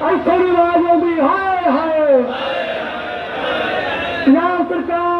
اسان راج هوندي ها ها يا ته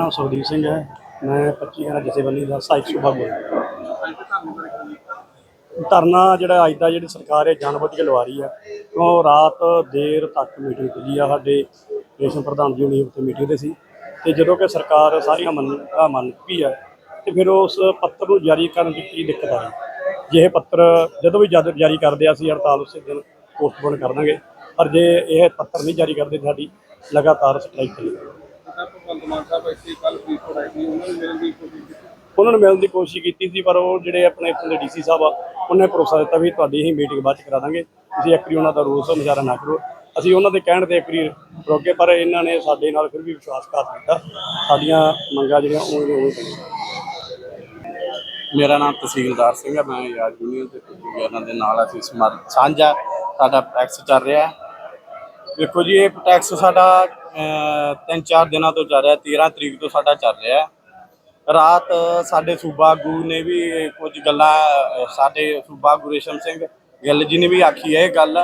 ਨਾਮ ਸੁਖਦੀਪ ਸਿੰਘ ਹੈ। ਮੈਂ 25 ਹਰਾ ਜਥੇਬੰਦੀ ਦਾ ਸਹਾਇਕ ਸੂਬਾ ਬੋਲ ਧਰਨਾ ਜਿਹੜਾ ਅੱਜ ਦਾ ਜਿਹੜੀ ਸਰਕਾਰ ਹੈ ਜਾਣਬੁੱਝ ਕੇ ਲਵਾ ਰਹੀ ਹੈ ਕਿਉਂ ਰਾਤ ਦੇਰ ਤੱਕ ਮੀਟਿੰਗ ਚੱਲੀ ਆ। ਸਾਡੇ ਰੇਸ਼ਮ ਪ੍ਰਧਾਨ ਜੀ ਹੁਣੀ ਉੱਥੇ ਮੀਟਿੰਗ ਤੇ ਸੀ। ਤੇ ਜਦੋਂ ਕਿ ਸਰਕਾਰ ਸਾਰੀਆਂ ਮੰਨ ਮੰਨ ਚੁੱਕੀ ਹੈ ਤੇ ਫਿਰ ਉਸ ਪੱਤਰ ਨੂੰ ਜਾਰੀ ਕਰਨ ਦੀ ਕੀ ਦਿੱਕਤ ਆ। ਰਹੀ ਜੇ ਇਹ ਪੱਤਰ ਜਦੋਂ ਵੀ ਜਦ ਜਾਰੀ ਕਰਦੇ ਆ, ਅਸੀਂ ਹੜਤਾਲ ਉਸੇ ਦਿਨ ਪੋਸਟਪੋਨ ਕਰ ਦਾਂਗੇ। ਪਰ ਜੇ ਇਹ ਪੱਤਰ ਨਹੀਂ ਜਾਰੀ ਕਰਦੇ ਤਾਂ ਸਾਡੀ, ਲਗਾਤਾਰ ਸਟ੍ਰਾਈਕ ਚੱਲੇਗੀ ਭਗਵੰਤ ਮਾਨ ਸਾਹਿਬ ਇੱਥੇ ਕੱਲ ਫਰੀਦਕੋਟ ਆਏ ਸੀ ਉਹਨਾਂ ਨੇ ਮੇਰੇ ਦੀ ਕੋਸ਼ਿਸ਼ ਕੀਤੀ। ਉਹਨਾਂ ਨੂੰ ਮਿਲਣ ਦੀ ਕੋਸ਼ਿਸ਼ ਕੀਤੀ ਸੀ ਪਰ ਉਹ ਜਿਹੜੇ ਆਪਣੇ ਇੱਥੋਂ ਦੇ ਡੀਸੀ ਸਾਹਿਬ ਆ ਉਹਨੇ ਭਰੋਸਾ ਦਿੱਤਾ ਵੀ ਤੁਹਾਡੀ ਹੀ ਮੀਟਿੰਗ ਬਾਅਦ ਚ ਕਰਾ ਦਾਂਗੇ। ਤੁਸੀਂ ਇੱਕ ਉਹਨਾਂ ਦਾ ਰੋਸ ਮੁਜ਼ਾਹਰਾ ਨਾ ਕਰੋ। ਅਸੀਂ ਉਹਨਾਂ ਦੇ ਕਹਿਣ ਤੇ ਇੱਕ ਰੋਕੇ ਪਰ ਇਹਨਾਂ ਨੇ ਸਾਡੇ ਨਾਲ ਫਿਰ ਵੀ ਵਿਸ਼ਵਾਸਘਾਤ ਕੀਤਾ। ਸਾਡੀਆਂ ਮੰਗਾਂ ਜਿਹੜੀਆਂ ਉਹ ਉਹ ਮੇਰਾ ਨਾਮ ਤਹਿਸੀਲਦਾਰ ਸਿੰਘ ਹੈ ਮੈਂ ਯਾਰ ਯੂਨੀਅਨ ਦੇ ਯੂਨੀਅਨਾਂ ਦੇ ਨਾਲ ਅਸੀਂ ਸਮਰ ਸਾਂਝਾ ਸਾਡਾ ਟੈਕਸ ਚੱਲ ਰਿਹਾ। ਹੈ ਦੇਖੋ ਜੀ ਇਹ ਟੈਕਸ ਸਾਡਾ ਅਹ, ਤਿੰਨ ਚਾਰ ਦਿਨਾਂ ਤੋਂ ਚੱਲ ਰਿਹਾ 13 ਤਰੀਕ ਤੋਂ ਸਾਡਾ ਚੱਲ ਰਿਹਾ। ਰਾਤ ਸਾਡੇ ਸੂਬਾ ਆਗੂ ਨੇ ਵੀ ਕੁਝ ਗੱਲਾਂ ਸਾਡੇ ਸੂਬਾ ਆਗੂ ਰੇਸ਼ਮ ਸਿੰਘ ਗਿੱਲ ਜੀ ਨੇ ਵੀ ਆਖੀ ਹੈ ਇਹ ਗੱਲ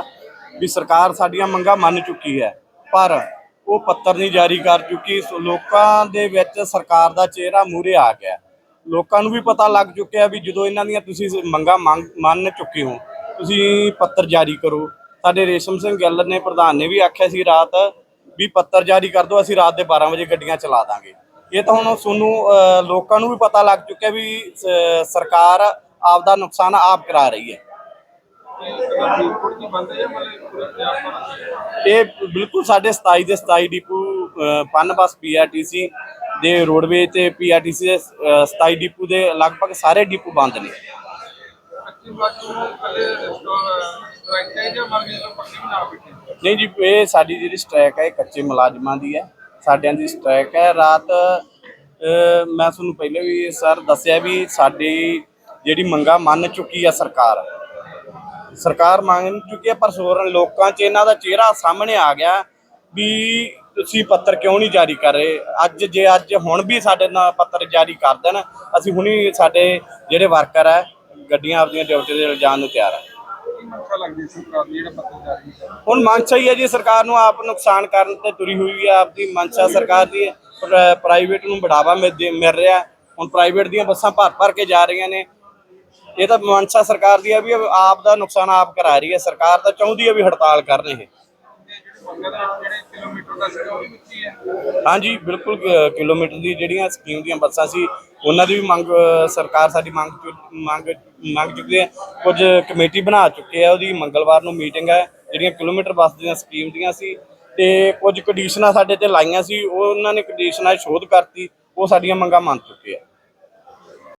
ਵੀ ਸਰਕਾਰ ਸਾਡੀਆਂ ਮੰਗਾਂ ਮੰਨ ਚੁੱਕੀ ਹੈ ਪਰ ਉਹ ਪੱਤਰ ਨਹੀਂ ਜਾਰੀ ਕਰ ਚੁੱਕੀ। ਲੋਕਾਂ ਦੇ ਵਿੱਚ ਸਰਕਾਰ ਦਾ ਚਿਹਰਾ ਮੂਰੇ ਆ ਗਿਆ। ਲੋਕਾਂ ਨੂੰ ਵੀ ਪਤਾ ਲੱਗ ਚੁੱਕਿਆ ਵੀ ਜਦੋਂ ਇਹਨਾਂ ਦੀਆਂ ਤੁਸੀਂ ਮੰਗਾਂ ਮੰਗ ਮੰਨ ਚੁੱਕੇ ਹੋ ਤੁਸੀਂ ਪੱਤਰ ਜਾਰੀ ਕਰੋ। ਸਾਡੇ ਰੇਸ਼ਮ ਸਿੰਘ ਗਿੱਲ ਨੇ ਪ੍ਰਧਾਨ ਨੇ ਵੀ ਆਖਿਆ ਸੀ ਰਾਤ ਵੀ ਪੱਤਰ ਜਾਰੀ ਕਰ ਦਿਓ ਅਸੀਂ ਰਾਤ ਦੇ 12 ਵਜੇ ਗੱਡੀਆਂ ਚਲਾ ਦਾਂਗੇ। ਇਹ ਤਾਂ ਹੁਣ ਤੁਹਾਨੂੰ ਲੋਕਾਂ ਨੂੰ ਵੀ ਪਤਾ ਲੱਗ ਚੁੱਕਿਆ ਵੀ ਸਰਕਾਰ ਆਪ ਦਾ ਨੁਕਸਾਨ ਆਪ ਕਰਾ ਰਹੀ ਹੈ। ਇਹ ਬਿਲਕੁਲ ਸਾਡੇ 27 ਦੇ 27 ਡਿਪੂ ਅਹ, ਪਨ ਪੀਆਰਟੀਸੀ ਦੇ ਰੋਡਵੇ ਤੇ ਪੀਆਰਟੀਸੀ ਦੇ 27 ਡਿਪੂ ਦੇ ਲਗਭਗ ਸਾਰੇ ਡਿਪੂ ਬੰਦ ਨੇ। ਨਹੀਂ ਜੀ, ਇਹ ਸਾਡੀ ਜਿਹੜੀ ਸਟ੍ਰੈਕ ਹੈ, ਇਹ ਕੱਚੇ ਮੁਲਾਜ਼ਮਾਂ ਦੀ ਹੈ। ਸਾਡਿਆਂ ਦੀ ਸਟ੍ਰੈਕ ਹੈ। ਰਾਤ ਮੈਂ ਤੁਹਾਨੂੰ ਪਹਿਲੇ ਵੀ ਸਰ ਦੱਸਿਆ ਵੀ ਸਾਡੀ ਜਿਹੜੀ ਮੰਗਾਂ ਮੰਨ ਚੁੱਕੀ ਹੈ ਸਰਕਾਰ। ਸਰਕਾਰ ਮੰਨ ਚੁੱਕੀ ਹੈ ਪਰ ਸੋਰਨ ਲੋਕਾਂ 'ਚ ਇਹਨਾਂ ਦਾ ਚਿਹਰਾ ਸਾਹਮਣੇ ਆ ਗਿਆ ਵੀ ਤੁਸੀਂ ਪੱਤਰ ਕਿਉਂ ਨਹੀਂ ਜਾਰੀ ਕਰ ਰਹੇ? ਅੱਜ ਜੇ ਅੱਜ ਹੁਣ ਵੀ ਸਾਡੇ ਨਾਲ ਪੱਤਰ ਜਾਰੀ ਕਰ ਦੇਣ, ਅਸੀਂ ਹੁਣੀ ਸਾਡੇ ਜਿਹੜੇ ਵਰਕਰ ਹੈ ਗੱਡੀਆਂ ਆਪਦੀਆਂ ਡਿਊਟੀ ਤੇ ਲਿਜਾਣ ਨੂੰ ਤਿਆਰ ਕੀਤਾ? ਹੁਣ ਮਨਸ਼ਾ ਹੀ ਹੈ ਜੀ ਸਰਕਾਰ ਨੂੰ ਆਪ ਨੁਕਸਾਨ ਕਰਨ ਤੇ ਤੁਰੀ ਹੋਈ ਹੈ ਆਪਦੀ ਮਨਸ਼ਾ ਸਰਕਾਰ ਦੀ ਪ੍ਰਾਈਵੇਟ ਨੂੰ ਬੜਾਵਾ ਮਿਲ ਰਿਹਾ। ਹੁਣ ਪ੍ਰਾਈਵੇਟ ਦੀਆਂ ਬੱਸਾਂ ਭਰ ਭਰ ਕੇ ਜਾ ਰਹੀਆਂ ਨੇ। ਇਹ ਤਾਂ ਮਨਸ਼ਾ ਸਰਕਾਰ ਦੀ ਹੈ ਵੀ ਆਪ ਦਾ ਨੁਕਸਾਨ ਆਪ ਕਰਾ ਰਹੀ ਹੈ। ਸਰਕਾਰ ਤਾਂ ਚਾਹੁੰਦੀ ਹੈ ਵੀ ਹੜਤਾਲ ਕਰਨ ਇਹ। ਹਾਂਜੀ, ਬਿਲਕੁਲ ਕਿਲੋਮੀਟਰ ਦੀ ਜਿਹੜੀਆਂ ਸਕੀਮ ਦੀਆਂ ਬੱਸਾਂ ਸੀ, ਉਹਨਾਂ ਦੀ ਵੀ ਮੰਗ ਸਰਕਾਰ ਸਾਡੀ ਮੰਗ ਚੁ- ਮੰਗ ਮੰਗ ਚੁੱਕੀ ਹੈ। ਕੁਝ ਕਮੇਟੀ ਬਣਾ ਚੁੱਕੇ ਆ, ਉਹਦੀ ਮੰਗਲਵਾਰ ਨੂੰ ਮੀਟਿੰਗ ਹੈ, ਜਿਹੜੀਆਂ ਕਿਲੋਮੀਟਰ ਬੱਸ ਦੀਆਂ ਸਕੀਮ ਦੀਆਂ ਸੀ। ਤੇ ਕੁਝ ਕੰਡੀਸ਼ਨਾਂ ਸਾਡੇ ਤੇ ਲਾਈਆਂ ਸੀ, ਉਹ ਉਹਨਾਂ ਨੇ ਕੰਡੀਸ਼ਨਾਂ ਸ਼ੋਧ ਕਰਤੀ, ਉਹ ਸਾਡੀਆਂ ਮੰਗਾਂ ਮੰਨ ਚੁੱਕੇ ਆ।